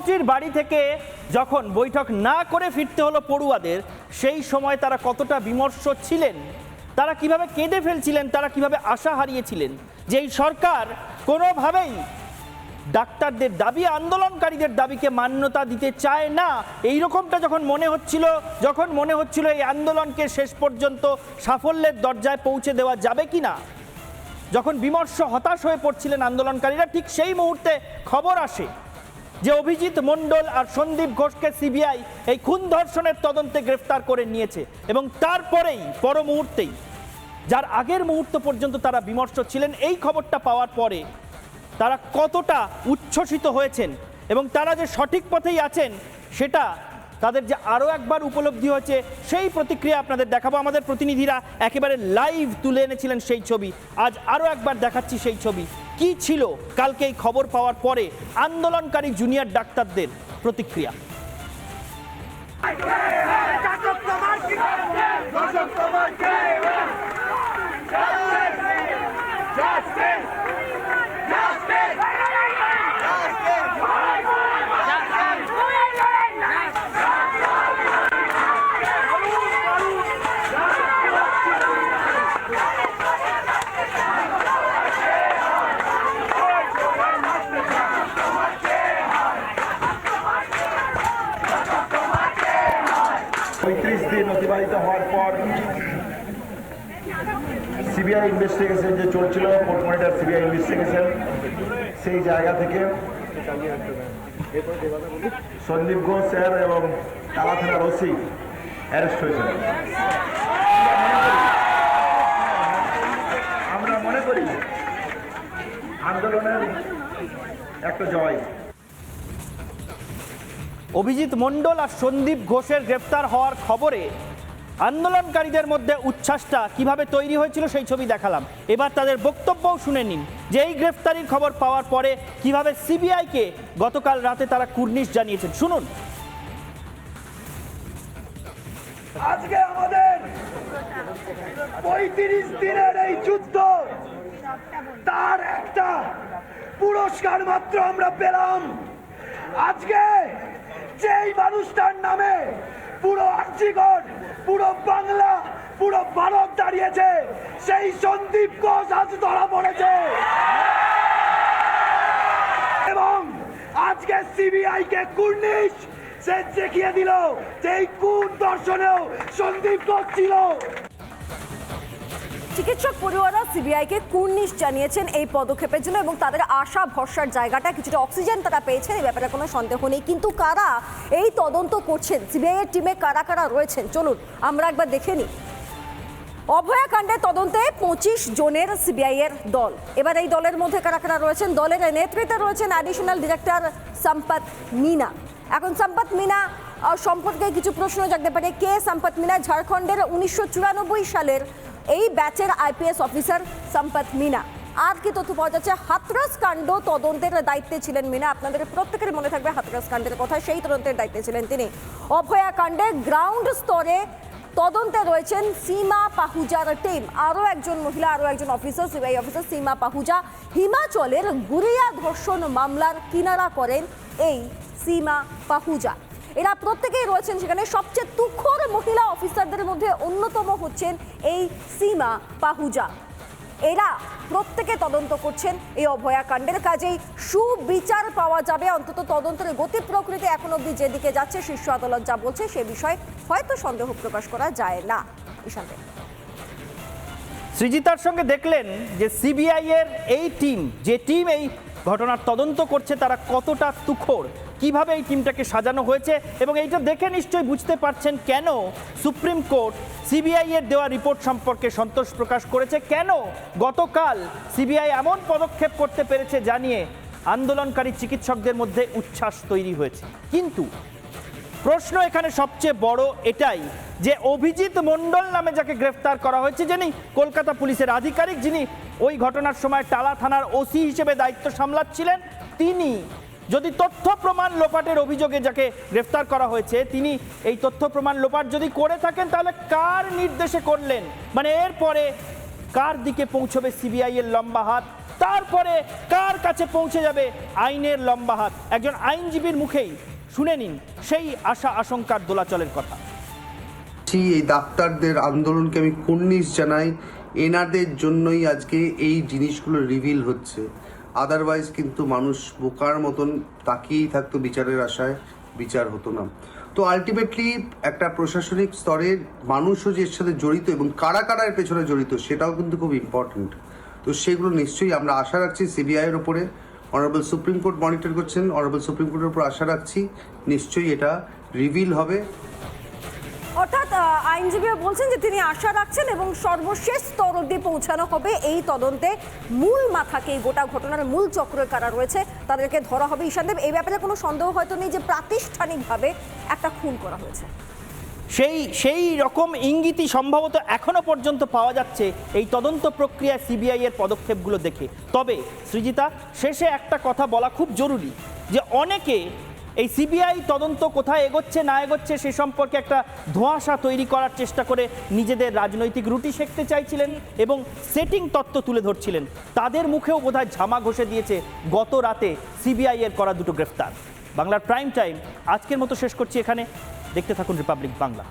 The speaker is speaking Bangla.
মুখ্যমন্ত্রীর বাড়ি থেকে যখন বৈঠক না করে ফিরতে হলো পড়ুয়াদের, সেই সময় তারা কতটা বিমর্ষ ছিলেন? তারা কীভাবে কেঁদে ফেলছিলেন? তারা কীভাবে আশা হারিয়েছিলেন? যে এই সরকার কোনোভাবেই ডাক্তারদের দাবি, আন্দোলনকারীদের দাবিকে মান্যতা দিতে চায় না। এই রকমটা যখন মনে হচ্ছিল, যখন মনে হচ্ছিল এই আন্দোলনকে শেষ পর্যন্ত সাফল্যের দরজায় পৌঁছে দেওয়া যাবে কি না যখন বিমর্ষ হতাশ হয়ে পড়ছিলেন আন্দোলনকারীরা, ঠিক সেই মুহূর্তে খবর আসে। যে অভিজিৎ মণ্ডল আর সন্দীপ ঘোষকে সিবিআই এই খুন ধর্ষণের তদন্তে গ্রেফতার করে নিয়েছে এবং তারপরেই পর মুহূর্তেই, যার আগের মুহূর্ত পর্যন্ত তারা বিমর্ষ ছিলেন, এই খবরটা পাওয়ার পরে তারা কতটা উচ্ছ্বসিত হয়েছেন এবং তারা যে সঠিক পথেই আছেন, সেটা তাদের যে আরও একবার উপলব্ধি হয়েছে, সেই প্রতিক্রিয়া আপনাদের দেখাবো। আমাদের প্রতিনিধিরা একেবারে লাইভ তুলে এনেছিলেন সেই ছবি। আজ আরও একবার দেখাচ্ছি সেই ছবি। কি ছিল? কালকে এই খবর পাওয়ার পরে আন্দোলনকারী জুনিয়র ডাক্তারদের প্রতিক্রিয়া। পঁয়ত্রিশ দিন অতিবাহিত হওয়ার পর সিবিআই ইনভেস্টিগেশন যে চলছিল কোর্ট মনিটর সিবিআই ইনভেস্টিগেশন সেই জায়গা থেকে সন্দীপ ঘোষ, স্যার এবং তালা থানার ওসি অ্যারেস্ট হয়েছেন আমরা মনে করি আন্দোলনের একটা জয়। অভিজিৎ মণ্ডল আর সন্দীপ ঘোষের গ্রেফতার হওয়ার খবরে আন্দোলনকারীদের মধ্যে উচ্ছ্বাসটা কীভাবে তৈরি হয়েছিল সেই ছবি দেখালাম। এবার তাদের বক্তব্যও শুনে নিন। যে এই গ্রেফতারির খবর পাওয়ার পরে কীভাবে সিবিআইকে গতকাল রাতে তারা কুর্নিশ জানিয়েছেন। শুনুন। আজকে আমাদের পঁয়ত্রিশ দিনের এই যুদ্ধ, তার একটা পুরস্কার মাত্র আমরা পেলাম। আজকে যেই মানুষটার নামে পুরো আর্জিগড়, পুরো বাংলা, পুরো ভারত দাঁড়িয়েছে, সেই সন্দীপ ঘোষ আজ ধরা পড়েছে। এবং আজকে সিবিআই কে কুর্নিশ, সে দেখিয়ে দিল যে এই দর্শনেও সন্দীপ ঘোষ ছিল। চিকিৎসক পড়ুয়ারা সিবিআইকে কুর্নিশ জানিয়েছেন, এই পদক্ষেপের জন্য এবং তাদের আশা, ভরসার জায়গাটা কিছুটা অক্সিজেন তারা পেয়েছেন এই ব্যাপারে কোনো সন্দেহ নেই। কিন্তু কারা এই তদন্ত করছেন? সিবিআই এর টিমে কারা কারা রয়েছেন? চলুন, আমরা একবার দেখে নিই। অভয়াকাণ্ডের তদন্তে পঁচিশ জনের সিবিআই এর দল। এবার এই দলের মধ্যে কারা কারা রয়েছেন? দলের নেতৃত্বে রয়েছেন অ্যাডিশনাল ডিরেক্টর সম্পত মিনা। এখন সম্পত মিনা সম্পর্কে কিছু প্রশ্ন জানতে পারে। কে সম্পত মিনা? ঝাড়খণ্ডের উনিশশো চুরানব্বই সালের এই ব্যাচের আইপিএস অফিসার সম্পত মিনা। আর কি তথ্য পাওয়া যাচ্ছে, হাতরাস কাণ্ড তদন্তের দায়িত্বে ছিলেন মিনা। আপনাদের প্রত্যেকের মনে থাকবে হাতরাস কাণ্ডের কথা, সেই তদন্তের দায়িত্বে ছিলেন তিনি। অভয়া কাণ্ডে গ্রাউন্ড স্তরে তদন্তে রয়েছেন সীমা পাহুজার টিম। আরও একজন মহিলা, আরও একজন officer, CBI officer Seema Pahuja হিমাচলের Guria ধর্ষণ মামলার কিনারা করেন এই সীমা পাহুজা। এরা প্রত্যেকেই রয়েছেন সেখানে সবচেয়ে তুখর মহিলা অফিসারদের মধ্যে অন্যতম হচ্ছেন এই সীমা পাহুজা। এরা প্রত্যেকে তদন্ত করছেন এই অভয়াকাণ্ডের কাজেই। সুবিচার পাওয়া যাবে, অন্তত তদন্তের গতি প্রকৃতি এখন অবধি যেদিকে যাচ্ছে, শীর্ষ আদালত যা বলছে সে বিষয়ে হয়তো সন্দেহ প্রকাশ করা যায় না। ঈশান সৃজিতার সঙ্গে দেখলেন যে সিবিআই এর এই টিম, যে টিম এই ঘটনার তদন্ত করছে, তারা কতটা তুখোর। কীভাবে এই টিমটাকে সাজানো হয়েছে এবং এইটা দেখে নিশ্চয়ই বুঝতে পারছেন কেন সুপ্রিম কোর্ট সিবিআই এর দেওয়া রিপোর্ট সম্পর্কে সন্তোষ প্রকাশ করেছে। কেন গতকাল সিবিআই এমন পদক্ষেপ করতে পেরেছে জানিয়ে আন্দোলনকারী চিকিৎসকদের মধ্যে উচ্ছ্বাস তৈরি হয়েছে। কিন্তু প্রশ্ন এখানে সবচেয়ে বড় এটাই যে অভিজিৎ মণ্ডল নামে যাকে গ্রেফতার করা হয়েছে, যিনি কলকাতা পুলিশের আধিকারিক, যিনি ওই ঘটনার সময় টালা থানার ওসি হিসেবে দায়িত্ব সামলাচ্ছিলেন, তিনি যদি তথ্য প্রমাণ লোপাটের অভিযোগে যাকে গ্রেফতার করা হয়েছে, তিনি এই তথ্য প্রমাণ লোপাট যদি করে থাকেন, তাহলে কার নির্দেশে করলেন? মানে এরপরে কার দিকে পৌঁছবে সিবিআই এর লম্বা হাত? তারপরে কার কাছে পৌঁছে যাবে আইনের লম্বা হাত? একজন আইনজীবীর মুখেই শুনে নিন, সেই আশা আশঙ্কার দোলাচলের কথা। এই ডাক্তারদের আন্দোলনকে আমি কুর্নিশ জানাই। এনাদের জন্যই আজকে এই জিনিসগুলো রিভিল হচ্ছে। আদারওয়াইজ কিন্তু মানুষ বোকার মতন তাকিয়েই থাকতো বিচারের আশায়, বিচার হতো না। তো আলটিমেটলি একটা প্রশাসনিক স্তরের মানুষও যে এর সাথে জড়িত এবং কারা কারা এর পেছনে জড়িত সেটাও কিন্তু খুব ইম্পর্ট্যান্ট তো সেগুলো নিশ্চয়ই আমরা আশা রাখছি সিবিআইয়ের ওপরে অনারেবল সুপ্রিম কোর্ট মনিটর করছেন অনারেবল সুপ্রিম কোর্টের উপর আশা রাখছি নিশ্চয়ই এটা রিভিল হবে। আইনজীবীরা বলছেন যে তিনি আশা রাখছেন এবং সর্বশেষ স্তর অব্দি পৌঁছানো হবে এই তদন্তে মূল মাথাকে গোটা ঘটনার মূল চক্রের কারা রয়েছে তাদেরকে ধরা হবে ঈশানদেব এই ব্যাপারে কোনো সন্দেহ হয়তো নেই যে প্রাতিষ্ঠানিকভাবে একটা খুন করা হয়েছে। সেই সেই রকম ইঙ্গিতই সম্ভবত এখনও পর্যন্ত পাওয়া যাচ্ছে এই তদন্ত প্রক্রিয়ায় সিবিআই এর পদক্ষেপগুলো দেখে। তবে, সৃজিতা, শেষে একটা কথা বলা খুব জরুরি যে অনেকে এই সিবিআই তদন্ত কোথায় এগোচ্ছে, না এগোচ্ছে, সে সম্পর্কে একটা ধোঁয়াশা তৈরি করার চেষ্টা করে নিজেদের রাজনৈতিক রুটি শেখতে চাইছিলেন এবং সেটিং তত্ত্ব তুলে ধরছিলেন। তাদের মুখেও বোধহয় ঝামা ঘষে দিয়েছে গত রাতে সিবিআই এর করা দুটো গ্রেফতার। বাংলার প্রাইম টাইম, আজকের মতো শেষ করছি এখানে। দেখতে থাকুন রিপাবলিক বাংলা।